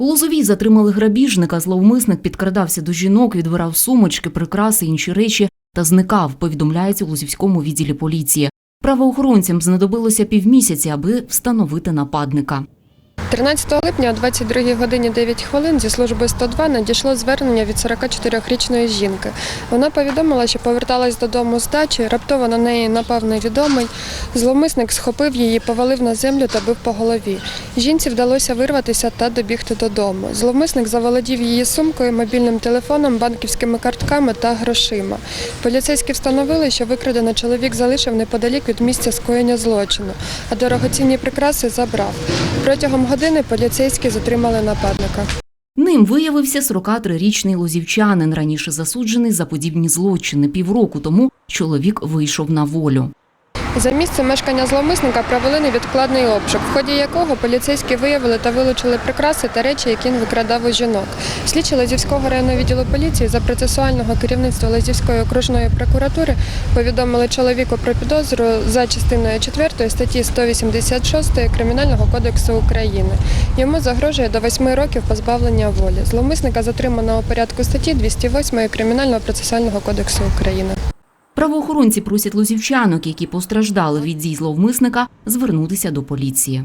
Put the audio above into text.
У Лозовій затримали грабіжника. Зловмисник підкрадався до жінок, відбирав сумочки, прикраси, інші речі та зникав, повідомляється у Лозівському відділі поліції. Правоохоронцям знадобилося півмісяці, аби встановити нападника. 13 липня о 22 годині 9 хвилин зі служби 102 надійшло звернення від 44-річної жінки. Вона повідомила, що поверталась додому з дачі, раптово на неї напав невідомий. Зловмисник схопив її, повалив на землю та бив по голові. Жінці вдалося вирватися та добігти додому. Зловмисник заволодів її сумкою, мобільним телефоном, банківськими картками та грошима. Поліцейські встановили, що викрадений чоловік залишив неподалік від місця скоєння злочину, а дорогоцінні прикраси забрав. Протягом години поліцейські затримали нападника. Ним виявився 43-річний лозівчанин, раніше засуджений за подібні злочини. Півроку тому чоловік вийшов на волю. За місце мешкання зловмисника провели невідкладний обшук, в ході якого поліцейські виявили та вилучили прикраси та речі, які він викрадав у жінок. Слідчі Лазівського районного відділу поліції за процесуального керівництва Лазівської окружної прокуратури повідомили чоловіку про підозру за частиною 4 статті 186 Кримінального кодексу України. Йому загрожує до 8 років позбавлення волі. Зловмисника затримано у порядку статті 208 Кримінального процесуального кодексу України. Правоохоронці просять лозівчанок, які постраждали від дій зловмисника, звернутися до поліції.